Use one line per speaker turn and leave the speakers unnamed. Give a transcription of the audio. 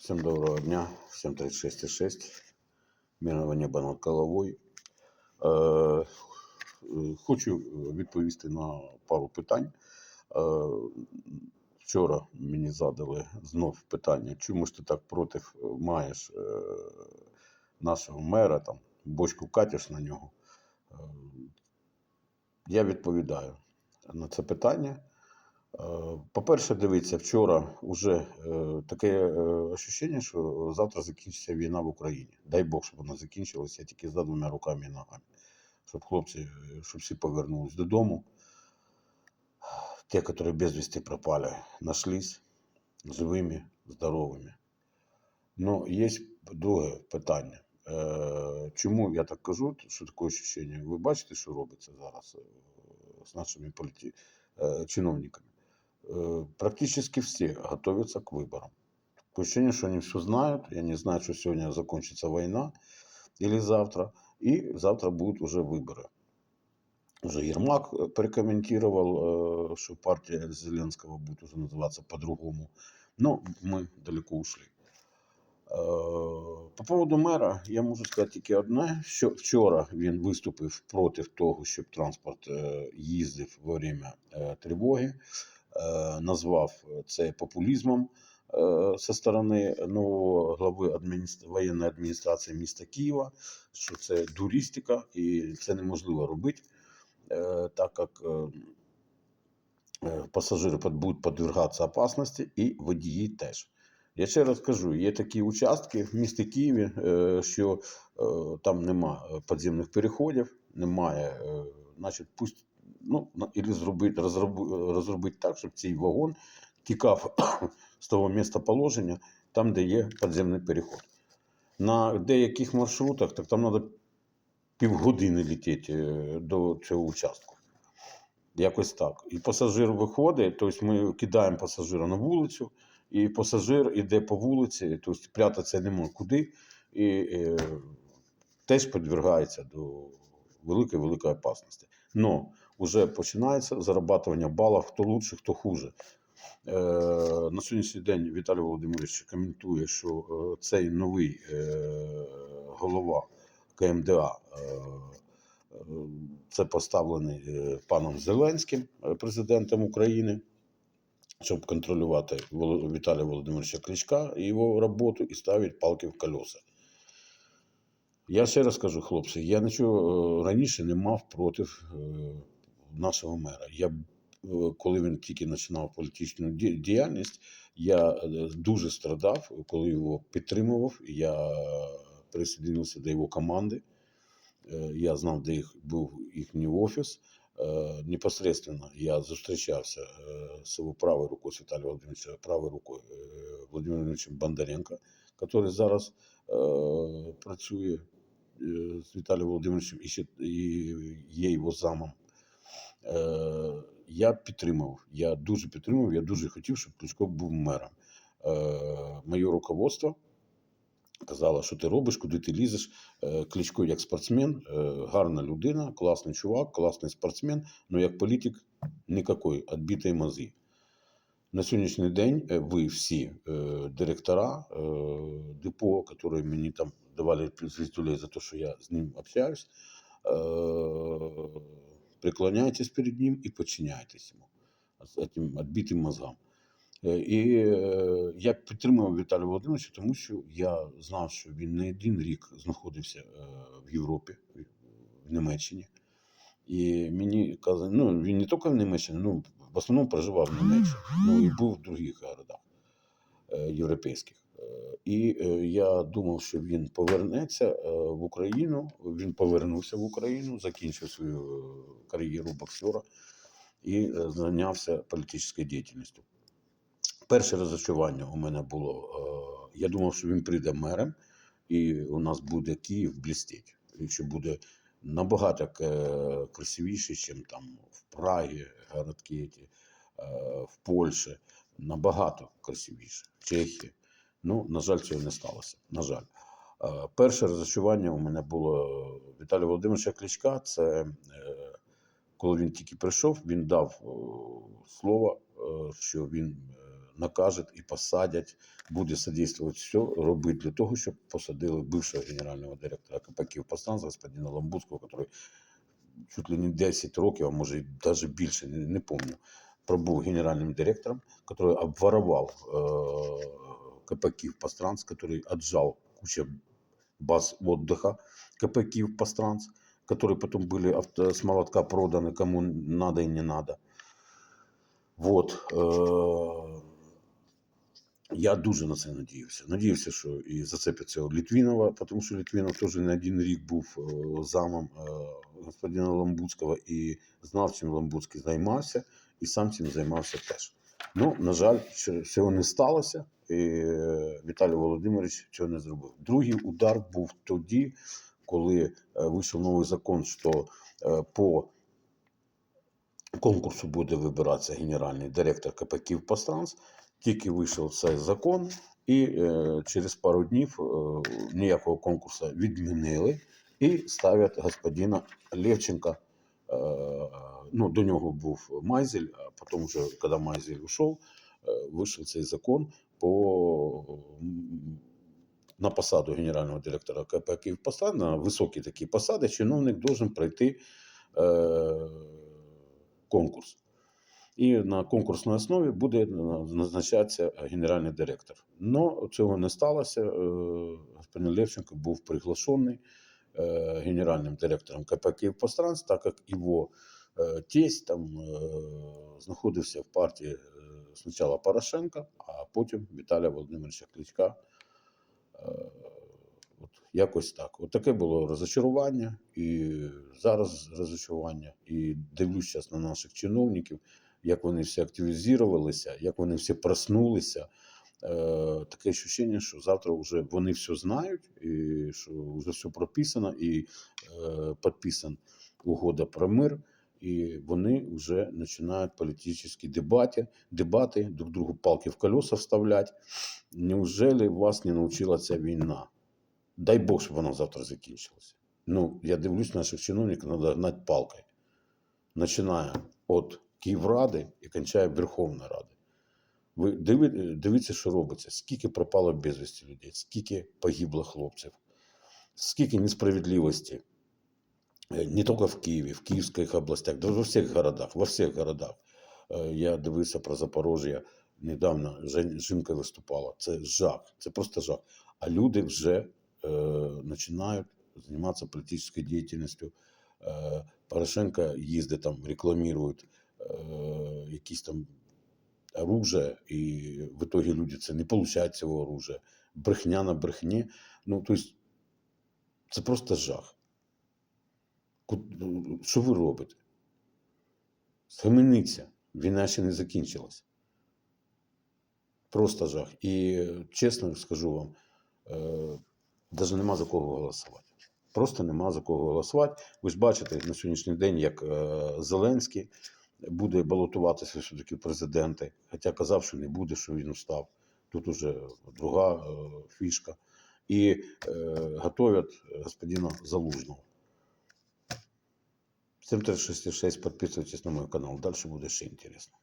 Всем доброго дня, всем 36,6. Мирного неба над головою. Е, е, хочу відповісти на пару питань. Е, вчора мені задали знов питання, чому ж ти так проти е, маєш е, нашого мера, там, бочку катиш на нього. Е, я відповідаю на це питання. Е, По-перше, дивіться, вчора вже е, таке е, ощущення, що завтра закінчиться війна в Україні. Дай Бог, щоб вона закінчилася тільки за двома руками і ногами. Щоб хлопці, щоб всі повернулись додому. Ті, які безвісти пропали, нашлись живими, здоровими. Ну, є друге питання. Чому я так кажу, що таке ощущення? Ви бачите, що робиться зараз з нашими політі... чиновниками? Э, практически все готовятся к выборам. Такое ощущение, что они все знают, и они знают, что сегодня закончится война или завтра, и завтра будут уже выборы. Уже Ермак э, прокомментировал, э, что партия Зеленского будет уже называться по-другому. Но мы далеко ушли. Е, По поводу мера я можу сказати тільки одне, що вчора він виступив проти того, щоб транспорт е, їздив во время е, тривоги, Е, назвав це популізмом е, зі сторони нового глави адміністр... воєнної адміністрації міста Києва, що це дурістика і це неможливо робити, е, так як е, е, пасажири будуть підвергатися опасності і водії теж. Я ще раз кажу, є такі участки в місті Києві, е, що е, там нема е, підземних переходів, немає, е, значить, пусть ну, на- или зробити, розроби- розробити так, щоб цей вагон тікав з того місця положення, там, де є підземний переход. На деяких маршрутах так там треба півгодини летіти е, до цього участку. Якось так. І пасажир виходить, тобто ми кидаємо пасажира на вулицю, і пасажир іде по вулиці, тобто прятатися нема куди, і е, теж підвергається до великої великої опасності. Но вже починається зарабатування балів, хто лучше, хто хуже. Е, на сьогоднішній день Віталій Володимирович коментує, що е, цей новий е, голова КМДА це поставлений паном Зеленським, президентом України, щоб контролювати Віталія Володимировича Кличка і його роботу і ставити палки в колеса. Я ще раз кажу, хлопці, я нічого раніше не мав проти нашого мера. Я, коли він тільки починав політичну діяльність, я е, дуже страдав, коли його підтримував. Я присоединився до його команди. Е, Я знав, де їх був їхній офіс. Е, Непосредственно я зустрічався з його правою рукою Віталієм Володимировичем, правою рукою Володимиром Володимировичем Бондаренко, який зараз працює з Віталієм Володимировичем і є його замом. Е, я підтримав, я дуже підтримав, я дуже хотів, щоб Кличко був мером. Е, моє руководство казало, що ти робиш, куди ти лізеш. Е, Кличко як спортсмен, гарна людина, класний чувак, класний спортсмен, але як політик ніякої, відбитої мозги. На сьогоднішній день ви всі е, директора е, депо, які мені там давали звіздюлей за те, що я з ним общаюсь, е, преклоняйтесь перед ним і подчиняйтесь йому, цим відбитим мозгам. І е, я підтримував Віталія Володимировича, тому що я знав, що він не один рік знаходився в Європі, в Німеччині. І мені казали, ну він не тільки в Німеччині, ну в основному проживав в Німеччині, ну і був в других городах європейських. І е, я думав, що він повернеться е, в Україну. Він повернувся в Україну, закінчив свою е, кар'єру боксера і зайнявся політичною діяльністю. Перше розчарування у мене було. Я думав, що він прийде мером, і у нас буде Київ блістіть. І що буде набагато красивіше, ніж там в Прагі, городки, в Польщі. Набагато красивіше. Чехія. Ну, на жаль, цього не сталося. На жаль. Е, Перше розчарування у мене було Віталія Володимировича Кличка. Це е, коли він тільки прийшов, він дав е, слово, е, що він е, накажуть і посадять, буде содействувати все, робити для того, щоб посадили бившого генерального директора КП «Київпостранс» господина Ламбудського, який чуть ли не 10 років, а може навіть більше, не, не помню, пробув генеральним директором, який обворовав э, КП «Київпостранс», який отжал кучу баз отдыха КП «Київпостранс», которые потом были авто, с молотка проданы кому надо и не надо. Вот. Е, я дуже на це надіявся. Надіявся, що і зацепять цього Літвінова, тому що Літвінов теж не один рік був е, замом е, господина Ламбудського і знав, чим Ламбудський займався, і сам цим займався теж. Ну, на жаль, цього не сталося, і е, Віталій Володимирович цього не зробив. Другий удар був тоді, коли е, вийшов новий закон, що е, по конкурсу буде вибиратися генеральний директор КП «Київпостранс». Тільки вийшов цей закон, і через пару днів ніякого конкурсу відмінили і ставлять господина Левченка. Ну, до нього був Майзель, а потім, вже, коли Майзель ушов, е, вийшов цей закон по, на посаду генерального директора КП «Київпостранс», на високі такі посади, чиновник должен пройти е, конкурс. І на конкурсній основі буде назначатися генеральний директор. Но цього не сталося. Е, Господин Левченко був приглашений е, генеральним директором КП «Київпостранс», так як його е, тесть там е, знаходився в партії е, спочатку Порошенка, а потім Віталія Володимировича Кличка. Е, От якось так. От таке було розочарування, і зараз розочарування. І дивлюсь зараз на наших чиновників, як вони всі активізувалися, як вони всі проснулися. Е, таке відчуття, що завтра вже вони все знають, і що вже все прописано, і е, підписана угода про мир. І вони вже починають політичні дебати, дебати, друг другу палки в колеса вставлять. Неужели вас не навчила ця війна? Дай Бог, щоб вона завтра закінчилася. Ну, я дивлюсь, наших чиновників треба гнати палкою. Починає від Київради і кінчає Верховної Ради. Ви дивіться, що робиться, скільки пропало безвісті людей, скільки погибло хлопців, скільки несправедливості. Е, Не тільки в Києві, в Київських областях, да во всіх городах, во всіх городах. Е, Я дивився про Запорожжя недавно, жінка виступала. Це жах, це просто жах. А люди вже е, починають займатися політичною діяльністю. Е, Порошенко їздить там, рекламує е, якісь там оружие, і в итоге люди це не получають цього оружия. Брехня на брехні. Ну, тобто, це просто жах. Ну, Що ви робите? Схаменіться, війна ще не закінчилась. Просто жах. І е, чесно скажу вам, е, навіть нема за кого голосувати. Просто нема за кого голосувати. Ви ж бачите на сьогоднішній день, як е, Зеленський буде балотуватися все-таки президенти, хоча казав, що не буде, що він устав. Тут уже друга е, фішка. І е, готовят господина Залужного. 7366, подписывайтесь на мой канал. Дальше будет еще интересно.